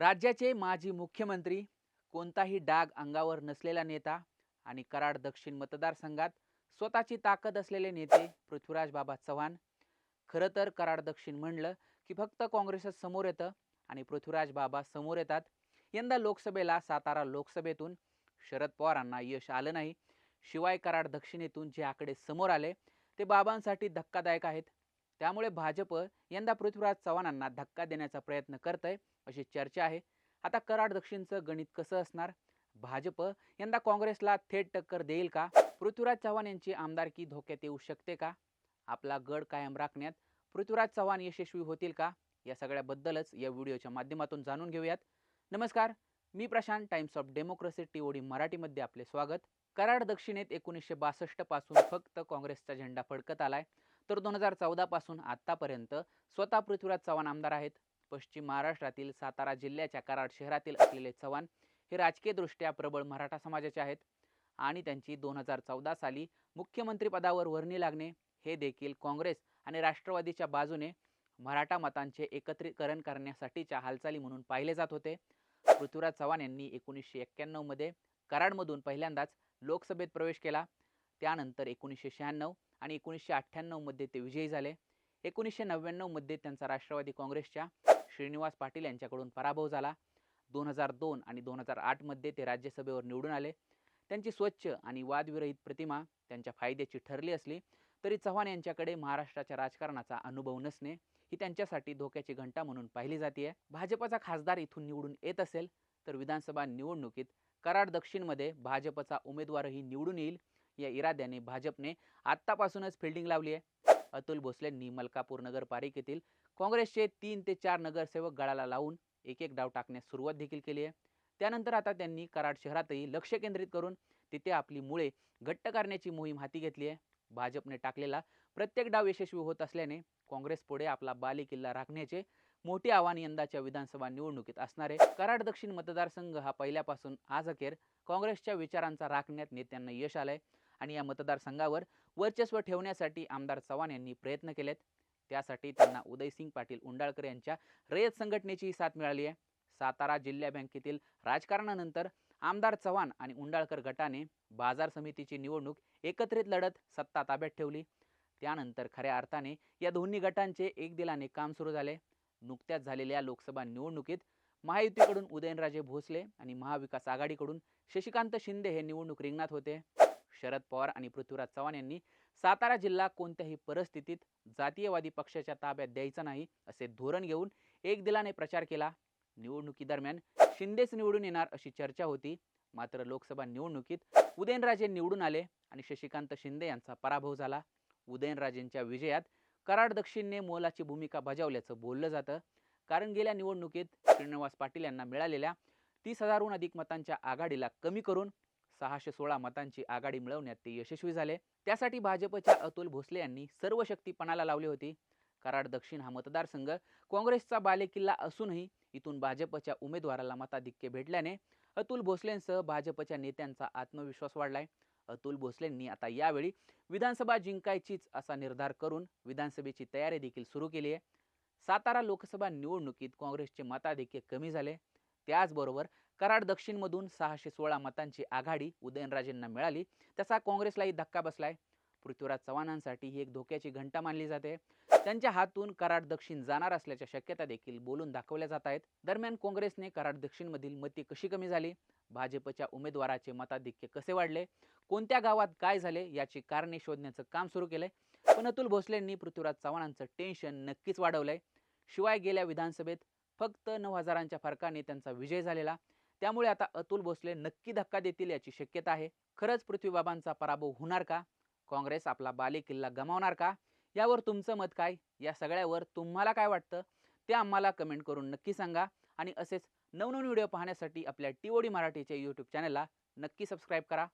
राज्याचे माजी मुख्यमंत्री कोणताही डाग अंगावर नसलेला नेता आणि कराड दक्षिण मतदारसंघात स्वतःची ताकद असलेले नेते पृथ्वीराज बाबा चव्हाण. खरं तर कराड दक्षिण म्हणलं की फक्त काँग्रेसच समोर येतं आणि पृथ्वीराज बाबा समोर येतात. यंदा लोकसभेला सातारा लोकसभेतून शरद पवारांना यश आलं नाही. शिवाय कराड दक्षिणेतून जे आकडे समोर आले ते बाबांसाठी धक्कादायक आहेत. त्यामुळे भाजप यंदा पृथ्वीराज चव्हाणांना धक्का देण्याचा प्रयत्न करतंय अशी चर्चा आहे. आता कराड दक्षिणचं गणित कसं असणार? भाजप यंदा काँग्रेसला थेट टक्कर देईल का? पृथ्वीराज चव्हाण यांची आमदारकी धोक्यात येऊ शकते का? आपला गड कायम राखण्यात पृथ्वीराज चव्हाण यशस्वी होतील का? या सगळ्याबद्दलच या व्हिडिओच्या माध्यमातून जाणून घेऊयात. नमस्कार मी Prashant Times of Democracy T OD मराठीमध्ये आपले स्वागत. कराड दक्षिणेत एकोणीसशे बासष्टपासून फक्त काँग्रेसचा झेंडा फडकत आलाय. तर दोन हजार चौदापासून आत्तापर्यंत स्वतः पृथ्वीराज चव्हाण आमदार आहेत. पश्चिम महाराष्ट्रातील सातारा जिल्ह्याच्या कराड शहरातील असलेले चव्हाण हे राजकीयदृष्ट्या प्रबळ मराठा समाजाचे आहेत आणि त्यांची दोन हजार चौदा साली मुख्यमंत्रीपदावर वर्णी लागणे हे देखील काँग्रेस आणि राष्ट्रवादीच्या बाजूने मराठा मतांचे एकत्रीकरण करण्यासाठीच्या हालचाली म्हणून पाहिले जात होते. पृथ्वीराज चव्हाण यांनी एकोणीसशे एक्क्याण्णवमध्ये कराडमधून पहिल्यांदाच लोकसभेत प्रवेश केला. त्यानंतर एकोणीसशे शहाण्णव आणि एकोणीसशे अठ्ठ्याण्णवमध्ये ते विजयी झाले. एकोणीसशे नव्याण्णवमध्ये त्यांचा राष्ट्रवादी काँग्रेसच्या श्रीनिवास पाटील यांच्याकडून पराभव झाला. दोन हजार दोन आणि दोन हजार आठमध्ये ते राज्यसभेवर निवडून आले. त्यांची स्वच्छ आणि वादविरहित प्रतिमा त्यांच्या फायद्याची ठरली असली तरी चव्हाण यांच्याकडे महाराष्ट्राच्या राजकारणाचा अनुभव नसणे ही त्यांच्यासाठी धोक्याची घंटा म्हणून पाहिली जाते भाजपचा खासदार इथून निवडून येत असेल तर विधानसभा निवडणुकीत कराड दक्षिणमध्ये भाजपचा उमेदवारही निवडून येईल. या इराद्याने भाजपने आत्तापासूनच फिल्डिंग लावली आहे. अतुल भोसलेंनी मलकापूर नगरपालिकेतील काँग्रेसचे तीन ते चार नगरसेवक गळाला लावून एक एक डाव टाकण्यास सुरुवात देखील केली आहे. त्यानंतर आता त्यांनी कराड शहरातही लक्ष केंद्रित करून तिथे आपली मुळे घट्ट करण्याची मोहीम हाती घेतली आहे. भाजपने टाकलेला प्रत्येक डाव यशस्वी होत असल्याने काँग्रेस पुढे आपला बालेकिल्ला राखण्याचे मोठे आव्हान यंदाच्या विधानसभा निवडणुकीत असणारे कराड दक्षिण मतदारसंघ हा पहिल्यापासून आज अखेर काँग्रेसच्या विचारांचा राखण्यात नेत्यांना यश आलंय. आणि या मतदारसंघावर वर्चस्व ठेवण्यासाठी आमदार चव्हाण यांनी प्रयत्न केलेत. त्यासाठी त्यांना उदयसिंग पाटील उंडाळकर यांच्या रयत संघटनेचीही साथ मिळाली आहे. सातारा जिल्हा बँकेतील राजकारणानंतर आमदार चव्हाण आणि उंडाळकर गटाने बाजार समितीची निवडणूक एकत्रित लढत सत्ता ताब्यात ठेवली. त्यानंतर खऱ्या अर्थाने या दोन्ही गटांचे एक दिलाने काम सुरू झाले. नुकत्याच झालेल्या लोकसभा निवडणुकीत महायुतीकडून उदयनराजे भोसले आणि महाविकास आघाडीकडून शशिकांत शिंदे हे निवडणूक रिंगणात होते. शरद पवार आणि पृथ्वीराज चव्हाण यांनी सातारा जिल्हा कोणत्याही परिस्थितीत जातीयवादी पक्षाच्या ताब्यात द्यायचा नाही असे धोरण घेऊन एक दिलाने प्रचार केला. निवडणुकीदरम्यान शिंदेच निवडून येणार अशी चर्चा होती. मात्र लोकसभा निवडणुकीत उदयनराजे निवडून आले आणि शशिकांत शिंदे यांचा पराभव झाला. उदयनराजेंच्या विजयात कराड दक्षिणने मोलाची भूमिका बजावल्याचं बोललं जातं. कारण गेल्या निवडणुकीत श्रीनिवास पाटील यांना मिळालेल्या तीस हजारहून अधिक मतांच्या आघाडीला कमी करून सहाशे सोळा मतांची आघाडी मिळवण्यात ते यशस्वी झाले. त्यासाठी भाजपच्या अतुल भोसले यांनी सर्व शक्तीपणाला लावली होती. कराड दक्षिण हा मतदारसंघ काँग्रेसचा बालेकिल्ला असूनही इथून भाजपच्या उमेदवाराला मताधिक्य भेटल्याने अतुल भोसलेंसह भाजपच्या नेत्यांचा आत्मविश्वास वाढलाय. अतुल भोसलेंनी आता यावेळी विधानसभा जिंकायचीच असा निर्धार करून विधानसभेची तयारी देखील सुरू केली आहे. सातारा लोकसभा निवडणुकीत काँग्रेसचे मताधिक्य कमी झाले. त्याचबरोबर कराड दक्षिणमधून सहाशे सोळा मतांची आघाडी उदयनराजेंना मिळाली. तसा काँग्रेसलाही धक्का बसलाय. पृथ्वीराज चव्हाणांसाठी ही एक धोक्याची घंटा मानली जाते. त्यांच्या हातून कराड दक्षिण जाणार असल्याच्या शक्यता देखील बोलून दाखवल्या जात आहेत. दरम्यान काँग्रेसने कराड दक्षिणमधील मते कशी कमी झाली? भाजपच्या उमेदवाराचे मताधिक्य कसे वाढले? कोणत्या गावात काय झाले? याची कारणे शोधण्याचं काम सुरू केलंय. पण अतुल भोसलेंनी पृथ्वीराज चव्हाणांचं टेन्शन नक्कीच वाढवलंय. शिवाय गेल्या विधानसभेत फक्त नऊ हजारांच्या फरकाने त्यांचा विजय झालेला. त्यामुळे आता अतुल भोसले नक्की धक्का देतील याची शक्यता आहे. खरंच पृथ्वीबाबांचा पराभव होणार का? काँग्रेस आपला बालेकिल्ला गमावणार का? यावर तुमचं मत काय? या सगळ्यावर तुम्हाला काय वाटतं? ते आम्हाला कमेंट करून नक्की सांगा. आणि असेच नवनवीन व्हिडिओ पाहण्यासाठी आपल्या टी ओ डी मराठीच्या यूट्यूब चॅनलला नक्की सबस्क्राईब करा.